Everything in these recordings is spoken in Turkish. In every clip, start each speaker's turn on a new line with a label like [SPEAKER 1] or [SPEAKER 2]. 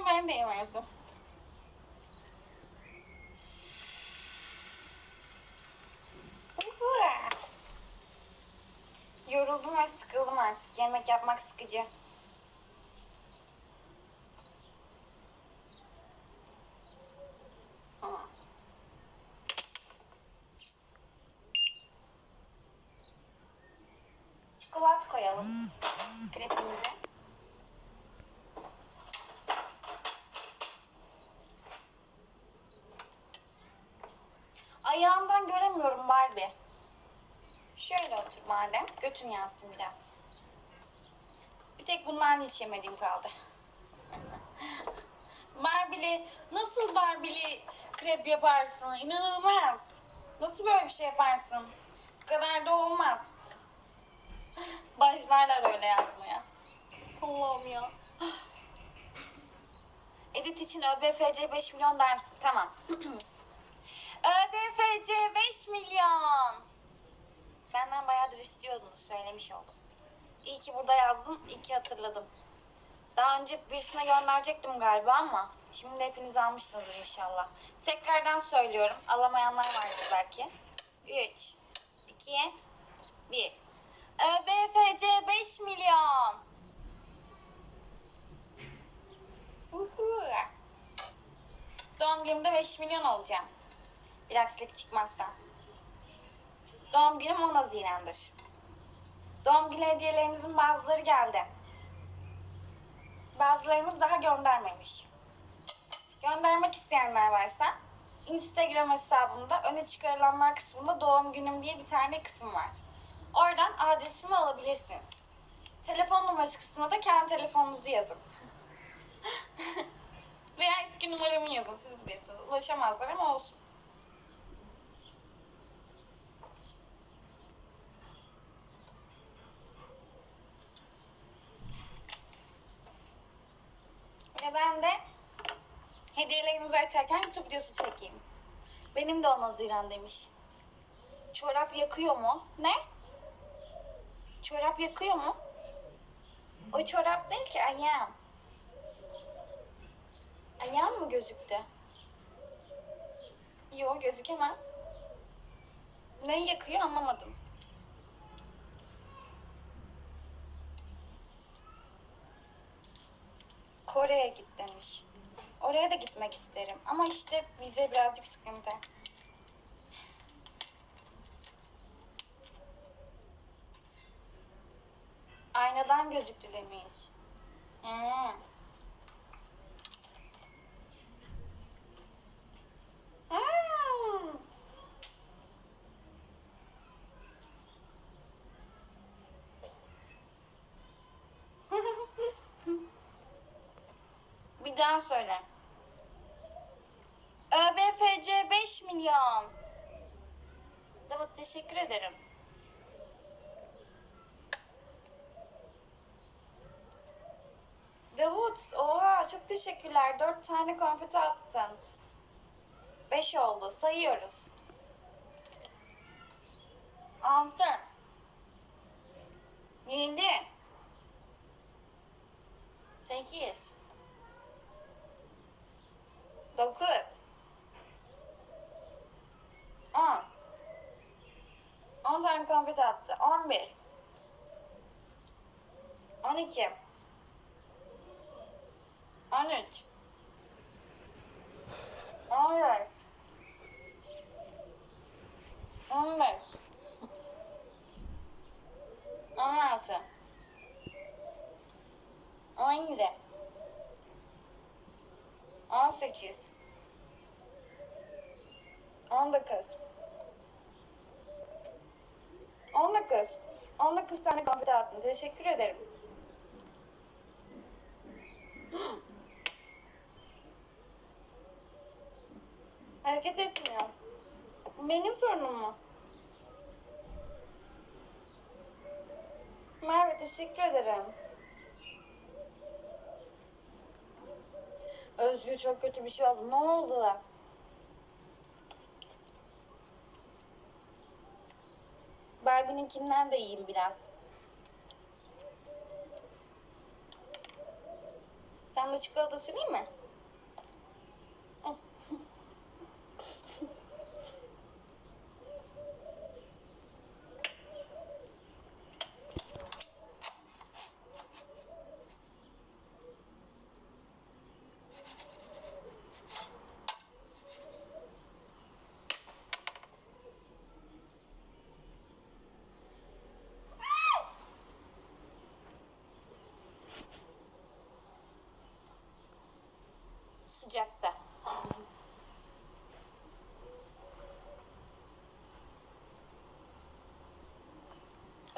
[SPEAKER 1] Ama ben de yemezdim. Yoruldum ve sıkıldım artık. Yemek yapmak sıkıcı. Hı. Çikolata koyalım krepimize. Şöyle otur madem. Götün yansın biraz. Bir tek bunların hiç yemediğim kaldı. Barbie'li, nasıl Barbie'li krep yaparsın? İnanılmaz. Nasıl böyle bir şey yaparsın? Bu kadar da olmaz. Başlarlar öyle yazmaya. Allah'ım ya. Edit için ÖBFC 5 milyon der misin? Tamam. ÖBFC 5 milyon. Benden bayağıdır istiyordunuz söylemiş oldum. İyi ki burada yazdım, iyi ki hatırladım. Daha önce birisine gönderecektim galiba ama şimdi hepiniz almışsınızdır inşallah. Tekrardan söylüyorum. Alamayanlar vardır belki. 3, 2, 1. ÖBFC 5 milyon. Uhu. Doğum günümde 5 milyon olacağım. Bir aksilik çıkmazsa. Doğum günüm 10 Haziran'dır. Doğum günü hediyelerinizin bazıları geldi. Bazılarınız daha göndermemiş. Göndermek isteyenler varsa Instagram hesabımda öne çıkarılanlar kısmında doğum günüm diye bir tane kısım var. Oradan adresimi alabilirsiniz. Telefon numarası kısmına da kendi telefonunuzu yazın. Veya eski numaramı yazın siz bilirsiniz. Ulaşamazlar ama olsun. Ben de hediyelerinizi açarken YouTube videosu çekeyim. Benim de 10 Haziran demiş. Çorap yakıyor mu? Ne? Çorap yakıyor mu? O çorap değil ki ayağım. Ayağım mı gözüktü? Yok gözükemez. Ne yakıyor anlamadım. Kore'ye git demiş. Oraya da gitmek isterim. Ama işte vize birazcık sıkıntı. Aynadan gözüktü demiş. Hmm. Daha söyle. ÖBFC 5 milyon. Davut teşekkür ederim. Davut, oha çok teşekkürler. Dört tane konfeti attın. Beş oldu. Sayıyoruz. Altı. Yedi. Sekiz. Dokuz. On. On tane konfeti attı. On bir. On iki. On üç. On dört. On beş. On altı. On yedi. On sekiz. On dokuz. On dokuz. On dokuz tane konfeti attın. Teşekkür ederim. Hareket etmiyor. Benim sorunum mu? Merve teşekkür ederim. Özgür çok kötü bir şey oldu. Ne oldu da? Barbie'ninkinden de yiyeyim biraz. Sen de çikolata süreyim mi?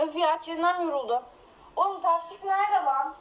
[SPEAKER 1] Öf ya yoruldu. Oğlum Tarşik nerede lan?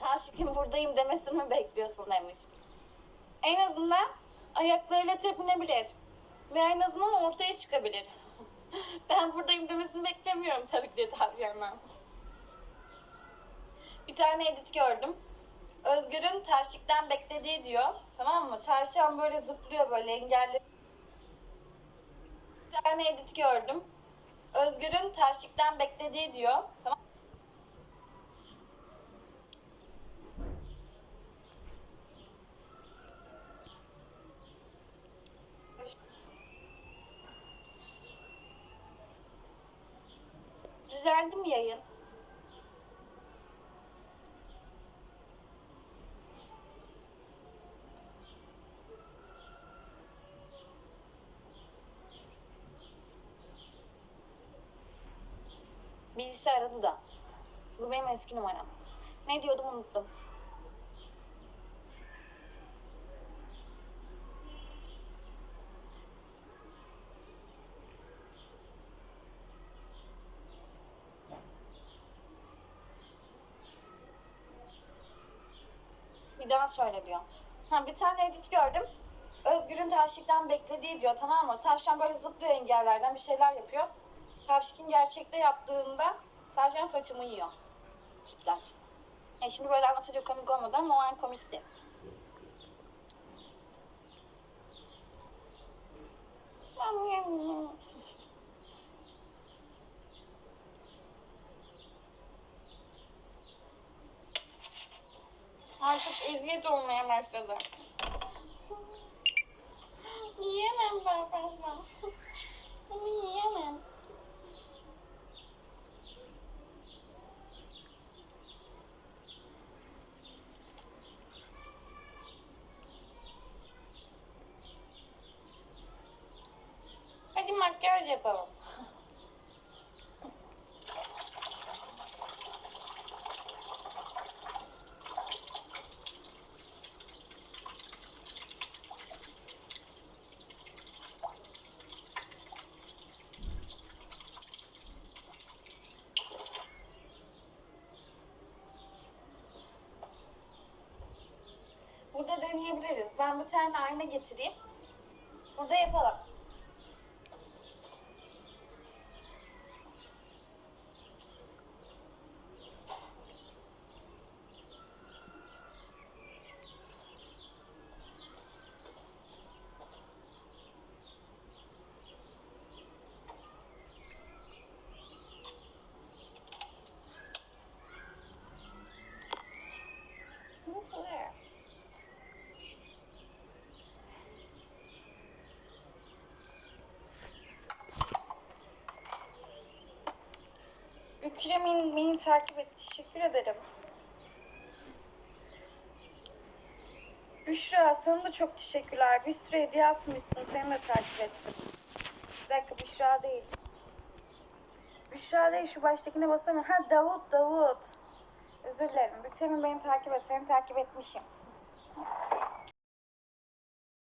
[SPEAKER 1] Tarşik'in buradayım demesini mi bekliyorsun demiş. En azından ayaklarıyla tepinebilir. Ve en azından ortaya çıkabilir. ben buradayım demesini beklemiyorum tabii ki de Tavyan'dan. Bir tane edit gördüm. Özgür'ün Tarşik'ten beklediği diyor. Tamam mı? Tarşan böyle zıplıyor böyle engelli. Bir tane edit gördüm. Özgür'ün Tarşik'ten beklediği diyor. Tamam Birisi aradı da. Bu benim eski numaram. Ne diyordum unuttum. Bir daha söyle diyor. Ha, bir tane edit gördüm. Özgür'ün Tavşik'ten beklediği diyor tamam mı? Tavşan böyle zıplıyor engellerden bir şeyler yapıyor. Tavşik'in gerçekte yaptığında Tavşan saçımı yiyor. Sütlaç. Yani şimdi böyle anlatınca komik olmadı ama o an komikti. Artık eziyet olmaya başladı. Yiyemem ben fazla. Bunu yiyemem. Makyaj yapalım. Burada deneyebiliriz. Ben bir tane ayna getireyim. Burada yapalım. Nasıl there? Bükremin beni takip et. Teşekkür ederim. Büşra sana da çok teşekkürler. Bir sürü hediye atmışsın. Seni de takip ettim. Bir dakika Büşra değil. Büşra değil şu baştakine basamıyorum. Ha Davut Davut. Özür dilerim. Bükremin beni takip et. Seni takip etmişim.